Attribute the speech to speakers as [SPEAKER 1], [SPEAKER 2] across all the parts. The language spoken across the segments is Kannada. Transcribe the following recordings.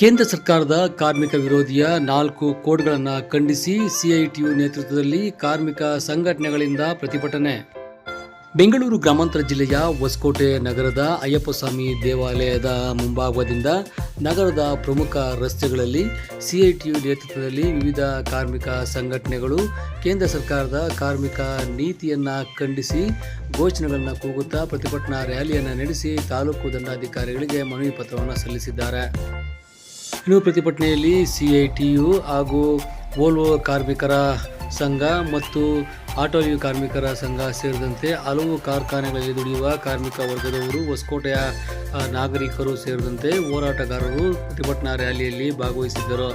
[SPEAKER 1] ಕೇಂದ್ರ ಸರ್ಕಾರದ ಕಾರ್ಮಿಕ ವಿರೋಧಿಯ ನಾಲ್ಕು ಕೋಡ್ಗಳನ್ನು ಖಂಡಿಸಿ ಸಿಐಟಿಯು ನೇತೃತ್ವದಲ್ಲಿ ಕಾರ್ಮಿಕ ಸಂಘಟನೆಗಳಿಂದ ಪ್ರತಿಭಟನೆ. ಬೆಂಗಳೂರು ಗ್ರಾಮಾಂತರ ಜಿಲ್ಲೆಯ ಹೊಸಕೋಟೆ ನಗರದ ಅಯ್ಯಪ್ಪಸ್ವಾಮಿ ದೇವಾಲಯದ ಮುಂಭಾಗದಿಂದ ನಗರದ ಪ್ರಮುಖ ರಸ್ತೆಗಳಲ್ಲಿ ಸಿಐಟಿಯು ನೇತೃತ್ವದಲ್ಲಿ ವಿವಿಧ ಕಾರ್ಮಿಕ ಸಂಘಟನೆಗಳು ಕೇಂದ್ರ ಸರ್ಕಾರದ ಕಾರ್ಮಿಕ ನೀತಿಯನ್ನು ಖಂಡಿಸಿ ಘೋಷಣೆಗಳನ್ನು ಕೂಗುತ್ತಾ ಪ್ರತಿಭಟನಾ ರ್ಯಾಲಿಯನ್ನು ನಡೆಸಿ ತಾಲೂಕು ದಂಡಾಧಿಕಾರಿಗಳಿಗೆ ಮನವಿ ಪತ್ರವನ್ನು ಸಲ್ಲಿಸಿದ್ದಾರೆ. ಇನ್ನು ಪ್ರತಿಭಟನೆಯಲ್ಲಿ ಸಿಐಟಿಯು ಹಾಗೂ ವೋಲ್ವೋ ಕಾರ್ಮಿಕರ ಸಂಘ ಮತ್ತು ಆಟೋಲಿವ್ ಕಾರ್ಮಿಕರ ಸಂಘ ಸೇರಿದಂತೆ ಹಲವು ಕಾರ್ಖಾನೆಗಳಲ್ಲಿ ದುಡಿಯುವ ಕಾರ್ಮಿಕ ವರ್ಗದವರು, ಹೊಸಕೋಟೆಯ ನಾಗರಿಕರು ಸೇರಿದಂತೆ ಹೋರಾಟಗಾರರು ಪ್ರತಿಭಟನಾ ರ್ಯಾಲಿಯಲ್ಲಿ ಭಾಗವಹಿಸಿದ್ದರು.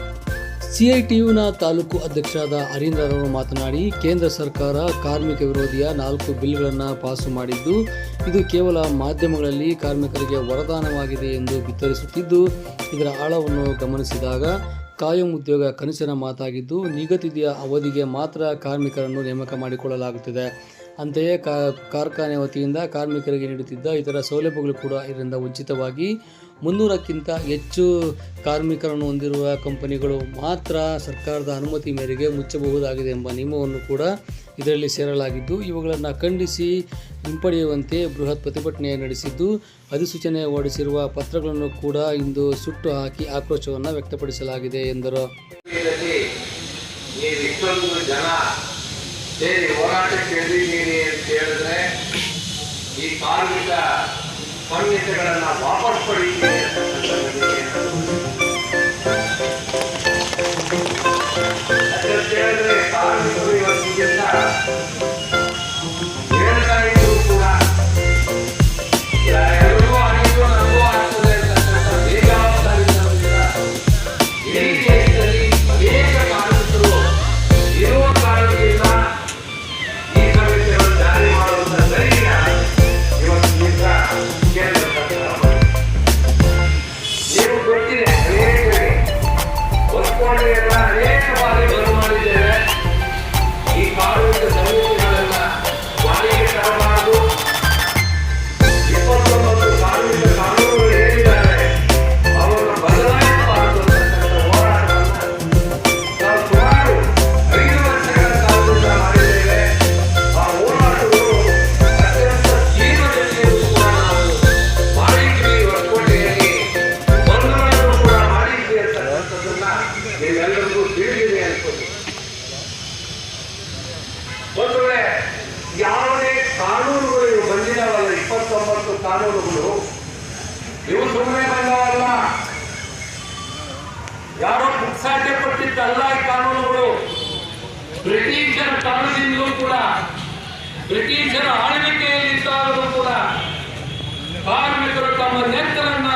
[SPEAKER 1] ಸಿಐಟಿಯುನ ತಾಲೂಕು ಅಧ್ಯಕ್ಷರಾದ ಹರೀಂದ್ರರವರು ಮಾತನಾಡಿ, ಕೇಂದ್ರ ಸರ್ಕಾರ ಕಾರ್ಮಿಕ ವಿರೋಧಿಯ ನಾಲ್ಕು ಬಿಲ್ಗಳನ್ನು ಪಾಸು ಮಾಡಿದ್ದು, ಇದು ಕೇವಲ ಮಾಧ್ಯಮಗಳಲ್ಲಿ ಕಾರ್ಮಿಕರಿಗೆ ವರದಾನವಾಗಿದೆ ಎಂದು ಬಿತ್ತರಿಸುತ್ತಿದ್ದು, ಇದರ ಆಳವನ್ನು ಗಮನಿಸಿದಾಗ ಕಾಯಂ ಉದ್ಯೋಗ ಕನಸಿನ ಮಾತಾಗಿದ್ದು, ನಿಗದಿತ ಅವಧಿಗೆ ಮಾತ್ರ ಕಾರ್ಮಿಕರನ್ನು ನೇಮಕ ಮಾಡಿಕೊಳ್ಳಲಾಗುತ್ತಿದೆ. ಅಂತೆಯೇ ಕಾರ್ಖಾನೆ ವತಿಯಿಂದ ಕಾರ್ಮಿಕರಿಗೆ ನೀಡುತ್ತಿದ್ದ ಇತರ ಸೌಲಭ್ಯಗಳು ಕೂಡ ಇದರಿಂದ ವಂಚಿತವಾಗಿ ಮುನ್ನೂರಕ್ಕಿಂತ ಹೆಚ್ಚು ಕಾರ್ಮಿಕರನ್ನು ಹೊಂದಿರುವ ಕಂಪನಿಗಳು ಮಾತ್ರ ಸರ್ಕಾರದ ಅನುಮತಿ ಮೇರೆಗೆ ಮುಚ್ಚಬಹುದಾಗಿದೆ ಎಂಬ ನಿಯಮವನ್ನು ಕೂಡ ಇದರಲ್ಲಿ ಸೇರಲಾಗಿದ್ದು, ಇವುಗಳನ್ನು ಖಂಡಿಸಿ ಹಿಂಪಡೆಯುವಂತೆ ಬೃಹತ್ ಪ್ರತಿಭಟನೆ ನಡೆಸಿದ್ದು, ಅಧಿಸೂಚನೆ ಹೊರಡಿಸಿರುವ ಪತ್ರಗಳನ್ನು ಕೂಡ ಇಂದು ಸುಟ್ಟು ಹಾಕಿ ಆಕ್ರೋಶವನ್ನು ವ್ಯಕ್ತಪಡಿಸಲಾಗಿದೆ ಎಂದರು.
[SPEAKER 2] ಈ ಕಾರ್ಮಿಕ ಸಂಹಿತೆಗಳನ್ನ ವಾಪಸ್ ಪಡೀತೀರಿ ಯಾಕಂತ ಹೇಳಿದ್ರೆ ಕಾರ್ಮಿಕರು ಇವತ್ತಿಗೆಲ್ಲ Yeah. ಪುಕ್ಸಾಟೆ ಕೊಟ್ಟಿದ್ದಲ್ಲ ಈ ಕಾನೂನುಗಳು. ಬ್ರಿಟಿಷರ ಕಾಲದಿಂದಲೂ ಕೂಡ, ಬ್ರಿಟಿಷರ ಆಳ್ವಿಕೆಯಲ್ಲಿದ್ದಾಗಲೂ ಕೂಡ ಕಾರ್ಮಿಕರು ತಮ್ಮ ನೆತ್ತರನ್ನ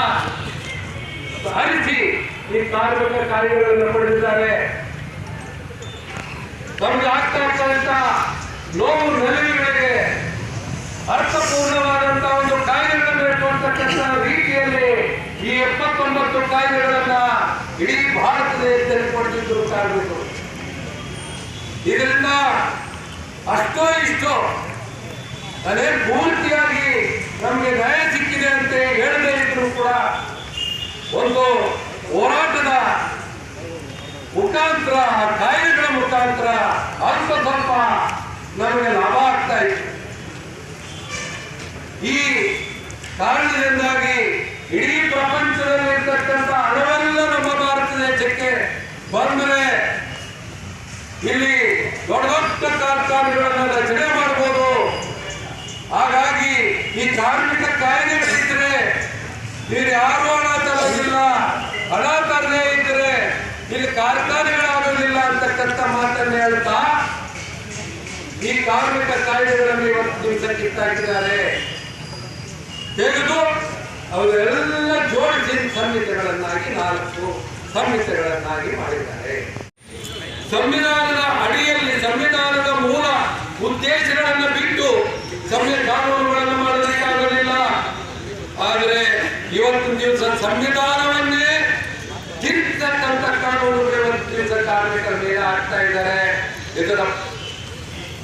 [SPEAKER 2] ಹರಿಸಿ ಈ ಕಾರ್ಮಿಕ ಕಾರ್ಯಗಳನ್ನು ಪಡೆದಿದ್ದಾರೆ. ನಮ್ಗೆ ಆಗ್ತಾ ಇರ್ತಕ್ಕಂಥ ನೋವು ನೆಲವಿಗಳಿಗೆ ಅರ್ಥಪೂರ್ಣವಾದಂತ ಒಂದು ಕಾಯ್ದೆಗಳನ್ನು ಇಟ್ಟುವಂತಕ್ಕಂಥ ರೀತಿಯಲ್ಲಿ ಈ ಎಪ್ಪತ್ತೊಂಬತ್ತು ಕಾಯ್ದೆಗಳನ್ನ ಇಡೀ ಭಾರತ ದೇಶದಲ್ಲಿ ಪಡೆದಿದ್ದು ಕಾರ್ಮಿಕರು ಇದರಿಂದ ಅಷ್ಟೋ ಇಷ್ಟೋ ಅದೇ ಪೂರ್ತಿಯಾಗಿ ನಮಗೆ ನ್ಯಾಯ ಸಿಕ್ಕಿದೆ ಅಂತ ಹೇಳದೇ ಇದ್ರು ಕೂಡ ಒಂದು ಹೋರಾಟದ ಮುಖಾಂತರ ಆ ಕಾಯ್ದೆಗಳ ಮುಖಾಂತರ ಅಲ್ಪ ಸ್ವಲ್ಪ ನಮಗೆ ಲಾಭ ಆಗ್ತಾ ಇತ್ತು ಈ ಕಾರಣದಿಂದಾಗಿ ಇಡೀ ಪ್ರಪಂಚದಲ್ಲಿ ಇರ್ತಕ್ಕಂಥ ಹಣವೆಲ್ಲ ನಮ್ಮ ಭಾರತ ದೇಶಕ್ಕೆ ಬಂದರೆ ಇಲ್ಲಿ ದೊಡ್ಡ ದೊಡ್ಡ ಕಾರ್ಖಾನೆಗಳನ್ನ ರಚನೆ ಮಾಡಬಹುದು ಹಾಗಾಗಿ ಈ ಕಾರ್ಮಿಕ ಕಾಯ್ದೆಗಳಿದ್ರೆ ನೀರು ಯಾರು ಹಣ ತರೋದಿಲ್ಲ, ಹಣ ತರದೇ ಇದ್ರೆ ಇಲ್ಲಿ ಕಾರ್ಖಾನೆಗಳಾಗೋದಿಲ್ಲ ಅಂತಕ್ಕಂಥ ಮಾತನ್ನ ಹೇಳ್ತಾ ಈ ಕಾರ್ಮಿಕ ಕಾಯ್ದೆಗಳನ್ನು ಇವತ್ತು ದಿವಸ ಕಿತ್ತಾಕಿದ್ದಾರೆ ತೆಗೆದು ಅವೆಲ್ಲ ಜೋಡಿಸಿ ಸಂಹಿತೆಗಳನ್ನಾಗಿ ನಾಲ್ಕು ಸಂಹಿತೆಗಳನ್ನಾಗಿ ಮಾಡಿದ್ದಾರೆ. ಸಂವಿಧಾನದ ಅಡಿಯಲ್ಲಿ ಸಂವಿಧಾನದ ಮೂಲ ಉದ್ದೇಶಗಳನ್ನು ಬಿಟ್ಟು ಸಂವಿಧಾನ ಕಾನೂನುಗಳನ್ನು ಮಾಡೋದಕ್ಕಾಗಲಿಲ್ಲ ಆದರೆ ಇವತ್ತು ದಿವಸ ಸಂವಿಧಾನವನ್ನೇ ತಿರ್ತಕ್ಕಂಥ ಕಾನೂನುಗಳು ಇವತ್ತಿನ ದಿವಸ ಕಾರ್ಮಿಕರ ಮೇಲೆ ಆಗ್ತಾ ಇದ್ದಾರೆ. ಇದರ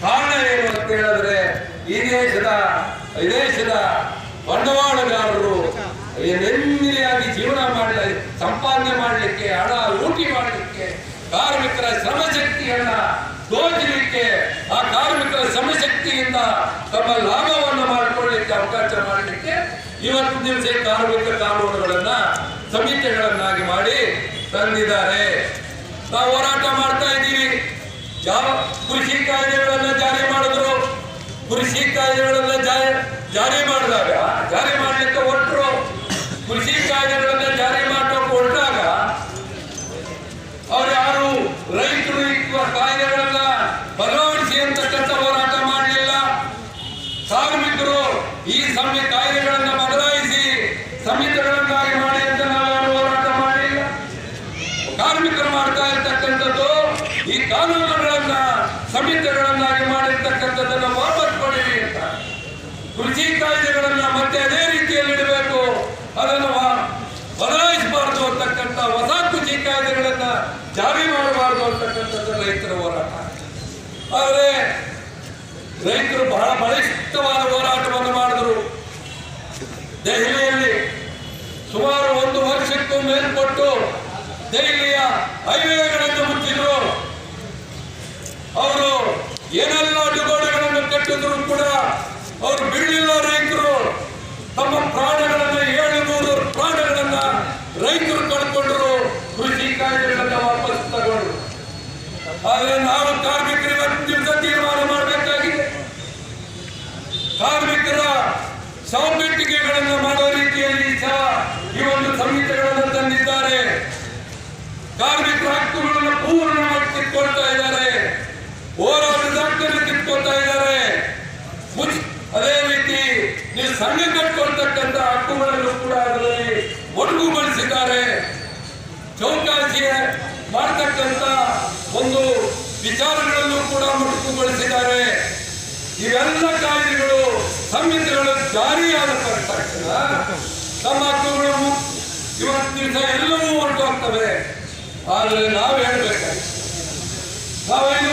[SPEAKER 2] ಕಾರಣ ಏನು ಅಂತ ಹೇಳಿದ್ರೆ ಈ ದೇಶದ ಈ ದೇಶದ ಬಂಡವಾಳಗಾರರು ನೆಮ್ಮದಿಯಾಗಿ ಜೀವನ ಮಾಡಲಿ, ಸಂಪಾದನೆ ಮಾಡಲಿಕ್ಕೆ, ಹಣ ಲೂಟಿ ಮಾಡಲಿಕ್ಕೆ, ಕಾರ್ಮಿಕರ ಶ್ರಮಶಕ್ತಿಯನ್ನ ದೋಚಲಿಕ್ಕೆ, ಆ ಕಾರ್ಮಿಕರ ಶ್ರಮಶಕ್ತಿಯಿಂದ ತಮ್ಮ ಲಾಭವನ್ನು ಮಾಡಿಕೊಳ್ಳಲಿಕ್ಕೆ ಅವಕಾಶ ಮಾಡಲಿಕ್ಕೆ ಇವತ್ತು ದಿವಸ ಕಾರ್ಮಿಕ ಕಾನೂನುಗಳನ್ನ ಸಮಿತಿಗಳನ್ನಾಗಿ ಮಾಡಿ ತಂದಿದ್ದಾರೆ. ನಾವು ಹೋರಾಟ ಮಾಡ್ತಾ ಇದ್ದೀವಿ. ಯಾವ ಕೃಷಿ ಕಾಯ್ದೆಗಳನ್ನ ಜಾರಿ ಮಾಡಿದ್ರು? ಕೃಷಿ ಕಾಯ್ದೆಗಳನ್ನ ಜಾರಿ ಜಾರಿ ಮಾಡಿದಾಗ, ಜಾರಿ ಮಾಡಲಿಕ್ಕೆ ಒಟ್ಟರು ಕೃಷಿ ಕಾಯ್ದೆಗಳನ್ನ ಜಾರಿ ಮಾಡೋ ಹೊರಟಾಗ, ಅವ್ರು ಯಾರು ರೈತರು ಕಾಯ್ದೆಗಳನ್ನ ಬದಲಾವಣೆ ಅಂತಕ್ಕಂಥ ಹೋರಾಟ ಮಾಡಲಿಲ್ಲ. ಕಾರ್ಮಿಕರು ಈ ಸಮಯ ಕಾಯ್ದೆಗಳನ್ನ ಬದಲಾಯಿಸಿ ಸಂಹಿತೆಗಳನ್ನಾಗಿ ಮಾಡಿ ಅಂತ ನಾವು ಹೋರಾಟ ಮಾಡಲಿಲ್ಲ ಕಾರ್ಮಿಕರು ಮಾಡ್ತಾ ಇರ್ತಕ್ಕಂಥದ್ದು ಈ ಕಾನೂನುಗಳನ್ನ ಸಂಹಿತೆಗಳನ್ನಾಗಿ ಮಾಡಿರ್ತಕ್ಕಂಥದ್ದನ್ನು ವಾಪಸ್ ಕೊಡಿರಿ ಅಂತ ಕೃಷಿ ಕಾಯ್ದೆಗಳನ್ನ ಮತ್ತೆ ಅದೇ ರೀತಿಯಲ್ಲಿ ಇಡಬೇಕು. ಅದನ್ನು ಬದಲಾಯಿಸಬಾರದು ಅಂತಕ್ಕಂಥ ಹೊಸ ಕೃಷಿ ಕಾಯ್ದೆಗಳನ್ನ ಜಾರಿ ಮಾಡಬಾರದು ಅಂತಕ್ಕಂಥದ್ದು ರೈತರ ಹೋರಾಟ. ಆದರೆ ರೈತರು ಬಹಳ ಬಲಿಷ್ಠವಾದ ಹೋರಾಟವನ್ನು ಮಾಡಿದ್ರು. ದೆಹಲಿಯಲ್ಲಿ ಸುಮಾರು ಒಂದು ವರ್ಷಕ್ಕೂ ಮೇಲ್ಪಟ್ಟು ದೆಹಲಿಯ ಹೈವೇಗಳನ್ನು ಮುಚ್ಚಿದ್ರು. ಅವರು ಏನೆಲ್ಲ ಅಡ್ಡುಗೋಡೆಗಳನ್ನು ಕಟ್ಟಿದ್ರು ಕೂಡ ಅವರು ಬಿಡಲಿಲ್ಲ ರೈತರು ತಮ್ಮ ಪ್ರಾಣಗಳನ್ನ ಏಳು ನೂರು ಪ್ರಾಣಗಳನ್ನ ರೈತರು ಕಳ್ಕೊಂಡ್ರು ಕೃಷಿ ಕಾಯ್ದೆಗಳನ್ನ ವಾಪಸ್ ತಗೊಂಡ್ರು ಆದ್ರೆ ನಾವು ಕಾರ್ಮಿಕರು ಇವತ್ತು ದಿವಸ ತೀರ್ಮಾನ ಮಾಡಬೇಕಾಗಿದೆ ಕಾರ್ಮಿಕರ ಶವಪೆಟ್ಟಿಗೆಗಳನ್ನು ಮಾಡೋ ರೀತಿಯಲ್ಲಿ ಸಹ ಈ ಒಂದು ಸಂಹಿತೆಗಳನ್ನು ತಂದಿದ್ದಾರೆ ಕಾರ್ಮಿಕರ ಹಕ್ಕುಗಳನ್ನು ಪೂರ್ಣವಾಗಿ ಕಿತ್ಕೊಳ್ತಾ ಇದ್ದಾರೆ ಹೋರಾಟದ ಹಕ್ಕನ್ನು ಕಿತ್ಕೊಳ್ತಾ ಇದ್ದಾರೆ ಮುಚ್ ಅದೇ ರೀತಿ ನೀವು ಸಂಘ ಕಟ್ಕೊಳ್ತಕ್ಕಂಥ ಹಕ್ಕುಗಳನ್ನು ಕೂಡ ಅದರಲ್ಲಿ ಒಡಗುಗೊಳಿಸಿದ್ದಾರೆ ಚೌಕಾಸಿಗೆ ಮಾಡ್ತಕ್ಕಂಥ ಒಂದು ವಿಚಾರಗಳನ್ನು ಕೂಡ ಮುಟುಕುಗೊಳಿಸಿದ್ದಾರೆ ಇವೆಲ್ಲ ಕಾಯ್ದೆಗಳು ಸಂಹಿತೆಗಳು ಜಾರಿಯಾದ ತಕ್ಷಣ ನಮ್ಮ ಹಕ್ಕುಗಳು ಇವತ್ತಿನ ಇವತ್ತು ದಿವಸ ಎಲ್ಲವೂ ಹೊರಟೋಗ್ತವೆ ಆದರೆ ನಾವು ಹೇಳ್ಬೇಕಾಗಿ ನಾವು ಐದು ವರ್ಷದಿಂದ ಕಾನೂನು